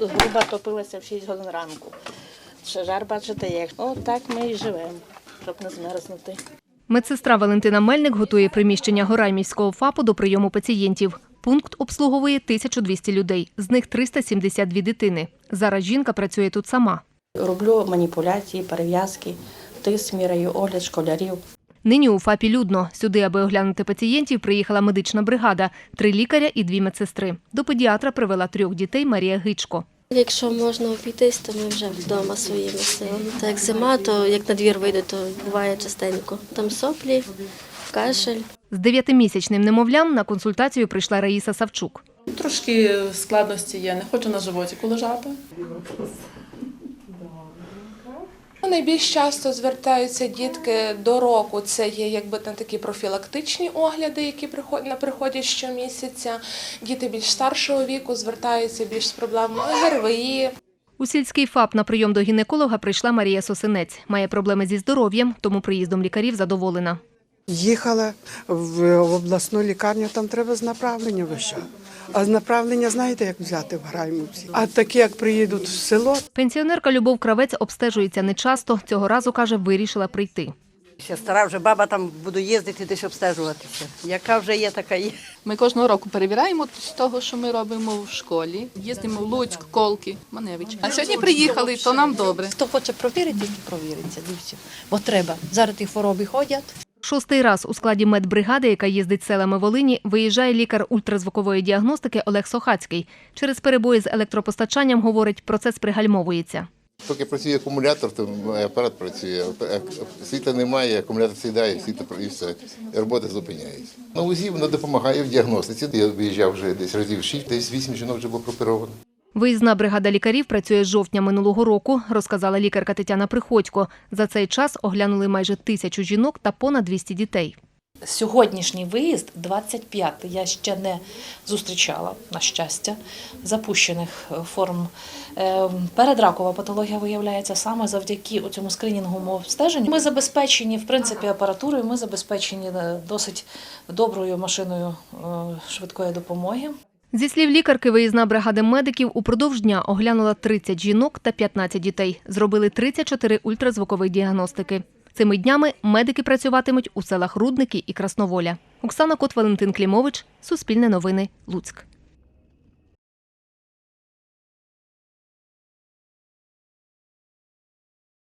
Груба топилася в 6 годин ранку. Ще жар бачите як. От так ми і живемо, щоб не змерзнути. Медсестра Валентина Мельник готує приміщення Гораймівського ФАПу до прийому пацієнтів. Пункт обслуговує 1200 людей, з них 372 дитини. Зараз жінка працює тут сама. Роблю маніпуляції, перев'язки, тиск міряю, огляд школярів. Нині у ФАПі людно. Сюди, аби оглянути пацієнтів, приїхала медична бригада, три лікаря і дві медсестри. До педіатра привела трьох дітей Марія Гичко. Якщо можна обійтись, то ми вже вдома своїми силами. Так як зима, то як на двір вийде, то буває частенько. Там соплі, кашель. З дев'ятимісячним немовлям на консультацію прийшла Раїса Савчук. Трошки складності є, не хочу на животику лежати. Найбільш часто звертаються дітки до року. Це є якби на такі профілактичні огляди, які приходять щомісяця. Діти більш старшого віку звертаються більш з проблемами ГРВІ, У сільський ФАП на прийом до гінеколога прийшла Марія Сосинець. Має проблеми зі здоров'ям, тому приїздом лікарів задоволена. Їхала в, обласну лікарню, там треба з направлення вище. А з направлення знаєте, як взяти в Граймівці? А такі, як приїдуть в село, Пенсіонерка Любов Кравець обстежується нечасто. Цього разу, каже, вирішила прийти. Ще стара вже баба там буду їздити десь обстежуватися. Яка вже є, така є. Ми кожного року перевіряємо з того, що ми робимо в школі. Їздимо в Луцьк, Колки, Маневич. А сьогодні приїхали, то нам добре. Хто хоче провірити, то провіриться. дивіться. Бо треба. Зараз ті хвороби ходять. Шостий раз у складі медбригади, яка їздить селами Волині, виїжджає лікар ультразвукової діагностики Олег Сохацький. Через перебої з електропостачанням, говорить, процес пригальмовується. Поки працює акумулятор, то апарат працює. Світла немає, акумулятор сідає, світло і все. Робота зупиняється. На УЗІ воно допомагає в діагностиці. Я виїжджав вже десь разів 6, десь 8 жінок вже було прооперовано. Виїзна бригада лікарів працює з жовтня минулого року, розказала лікарка Тетяна Приходько. За цей час оглянули майже тисячу жінок та понад 200 дітей. Сьогоднішній виїзд 25-й. Я ще не зустрічала, на щастя, запущених е, форм. Е, Передракова патологія виявляється саме завдяки цьому скринінговому обстеженню. Ми забезпечені, в принципі, апаратурою, ми забезпечені е, досить доброю машиною швидкої допомоги. Зі слів лікарки, виїзна бригада медиків упродовж дня оглянула 30 жінок та 15 дітей. Зробили 34 ультразвукових діагностики. Цими днями медики працюватимуть у селах Рудники і Красноволя. Оксана Кот, Валентин Клімович, Суспільне новини, Луцьк.